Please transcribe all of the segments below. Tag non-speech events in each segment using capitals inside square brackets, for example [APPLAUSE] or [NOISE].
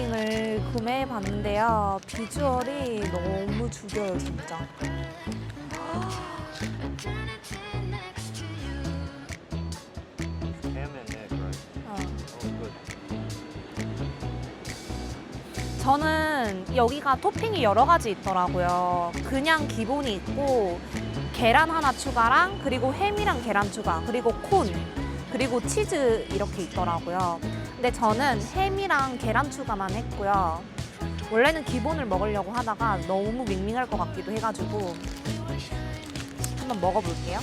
총짜빙을 구매해 봤는데요. 비주얼이 너무 죽여요, 진짜. 어. 저는 여기가 토핑이 여러 가지 있더라고요. 그냥 기본이 있고 계란 하나 추가랑 그리고 햄이랑 계란 추가 그리고 콘 그리고 치즈 이렇게 있더라고요. 근데 저는 햄이랑 계란 추가만 했고요. 원래는 기본을 먹으려고 하다가 너무 밍밍할 것 같기도 해가지고 한번 먹어볼게요.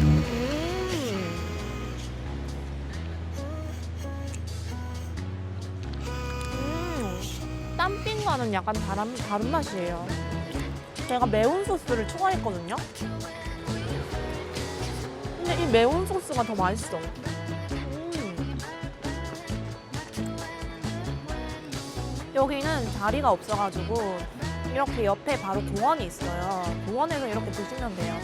음. 음, 땀빙과는 약간 다른, 다른 맛이에요. 제가 매운 소스를 추가했거든요. 근데 이 매운 소스가 더 맛있어. 음. 여기는 자리가 없어가지고 이렇게 옆에 바로 공원이 있어요. 공원에서 이렇게 드시면 돼요.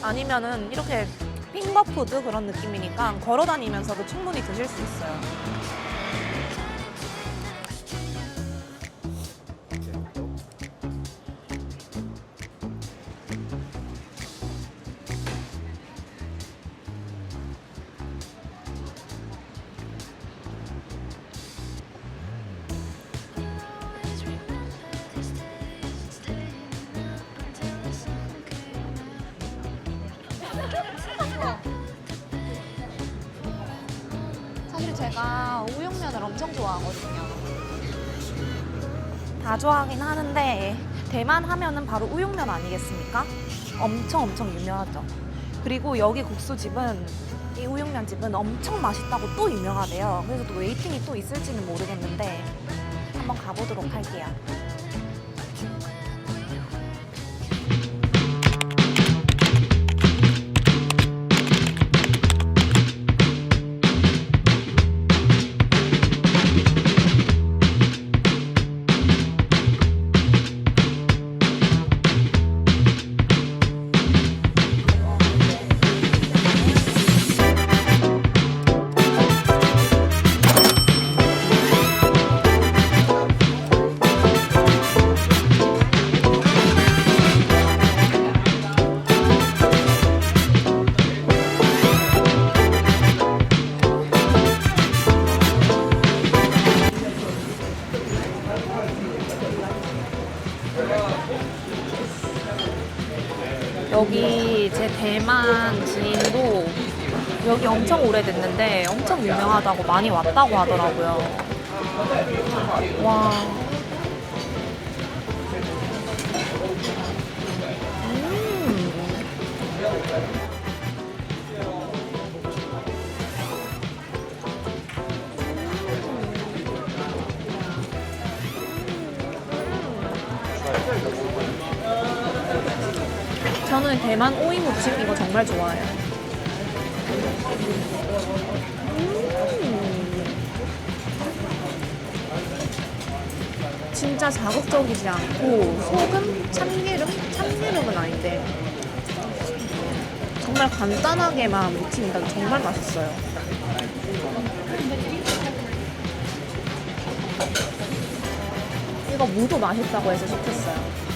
아니면은 이렇게 핑거푸드 그런 느낌이니까 걸어 다니면서도 충분히 드실 수 있어요. 엄청 좋아하거든요. 다 좋아하긴 하는데 대만 하면은 바로 우육면 아니겠습니까? 엄청 엄청 유명하죠. 그리고 여기 국수집은 이 우육면 집은 엄청 맛있다고 또 유명하대요. 그래서 또 웨이팅이 또 있을지는 모르겠는데 한번 가보도록 할게요. 여기 제 대만 지인도 여기 엄청 오래됐는데 엄청 유명하다고 많이 왔다고 하더라고요. 와. 저는 대만 오이 무침 이거 정말 좋아해요. 음. 진짜 자극적이지 않고 소금, 참기름, 참기름은 아닌데 정말 간단하게만 무치니까 정말 맛있어요. 이거 무도 맛있다고 해서 시켰어요.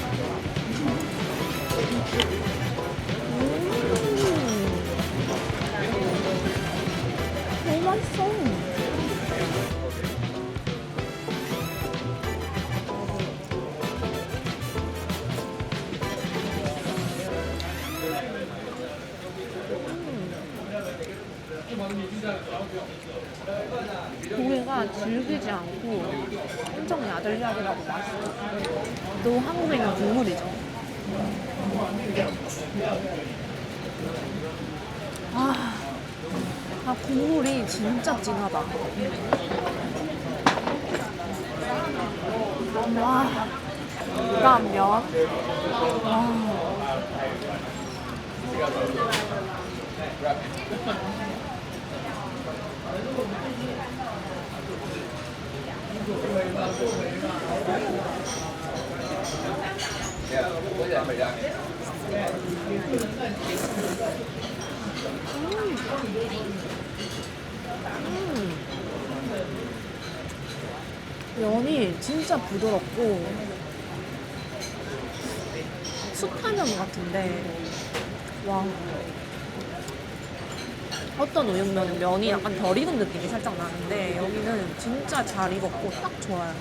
고기가 질기지 않고 엄청 야들야들하고 맛있어. 또 한국에 있는 국물이죠. 아, 아 국물이 진짜 진하다. 와, 그다음 면. 와. 면이 진짜 부드럽고 숯하면 같은데 와 어떤 우육면은 면이 약간 덜 익은 느낌이 살짝 나는데 여기는 진짜 잘 익었고 딱 좋아요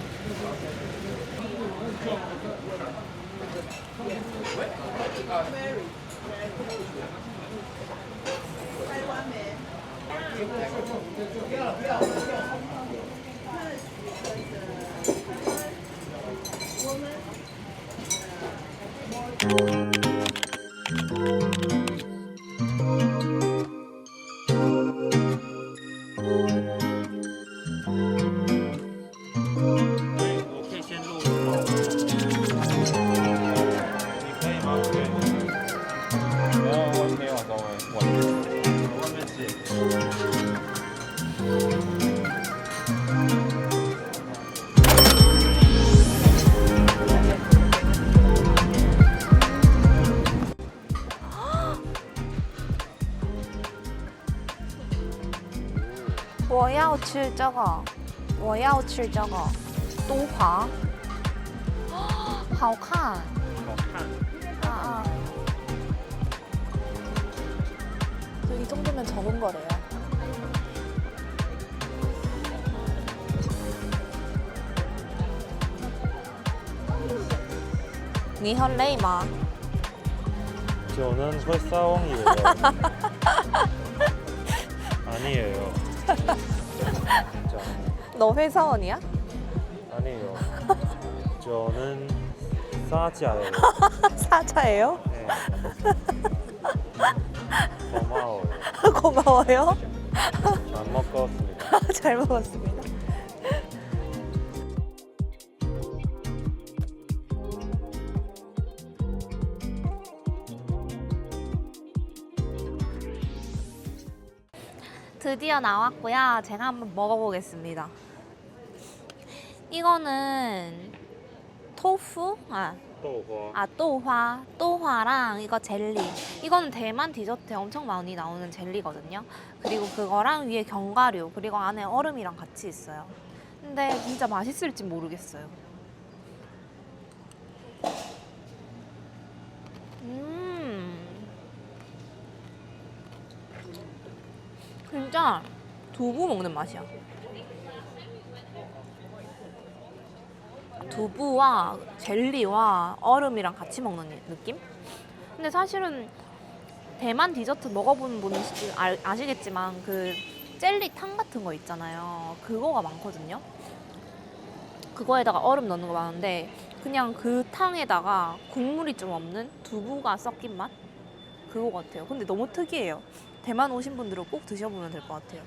我要吃这个，我要吃这个，东华，好看[GASPS] 好看。啊啊！이 정도면 적은 거래요. 니 혈레이 마. 저는 회사원이에요. [LAUGHS] 아니에요. 진짜 너 회사원이야? 아니에요. 저는 사자예요. [LAUGHS] 사자예요? 네. 고마워요. [LAUGHS] 고마워요. 안 먹었습니다. 잘 먹었습니다. [LAUGHS] 드디어 나왔고요. 제가 한번 먹어보겠습니다. 이거는 토fu? 아,豆花. 아, 또화. 또화랑 이거 젤리. 이거는 대만 디저트에 엄청 많이 나오는 젤리거든요. 그리고 그거랑 위에 견과류, 그리고 안에 얼음이랑 같이 있어요. 근데 진짜 맛있을지 모르겠어요. 진짜 두부 먹는 맛이야. 두부와 젤리와 얼음이랑 같이 먹는 느낌? 근데 사실은 대만 디저트 먹어본 분 알- 아시겠지만 그 젤리탕 같은 거 있잖아요. 그거가 많거든요. 그거에다가 얼음 넣는 거 많은데 그냥 그 탕에다가 국물이 좀 없는 두부가 섞인 맛? 그거 같아요. 근데 너무 특이해요. 대만 오신 분들은 꼭 드셔보면 될 것 같아요.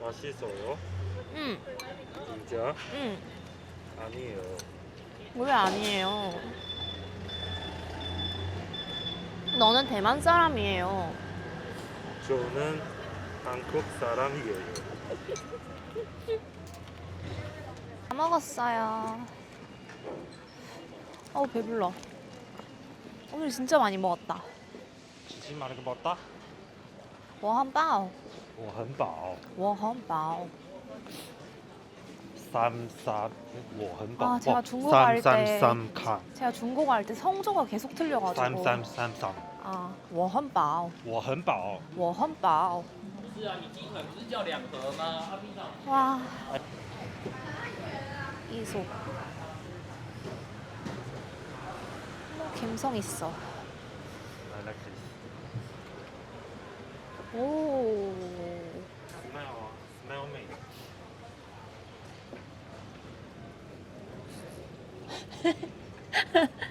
맛있어요? 응, 진짜? 응. 아니에요. 왜 아니에요? 너는 대만 사람이에요. 저는 한국 사람이에요. 다 먹었어요. 어우 배불러. 오늘 진짜 많이 먹었다. 지지 말고 먹다. 워한바오. 워한바오. 워한바오. 쌈쌈 워한바오. 아 제가 중국 할 때. 쌈쌈카. 제가 중국 할 때 성조가 계속 틀려가지고. 쌈쌈쌈쌈. 아 워한바오. 워한바오. 워한바오. 와. 이소. 감성 있어. Oh. Smell, smell me. [LAUGHS]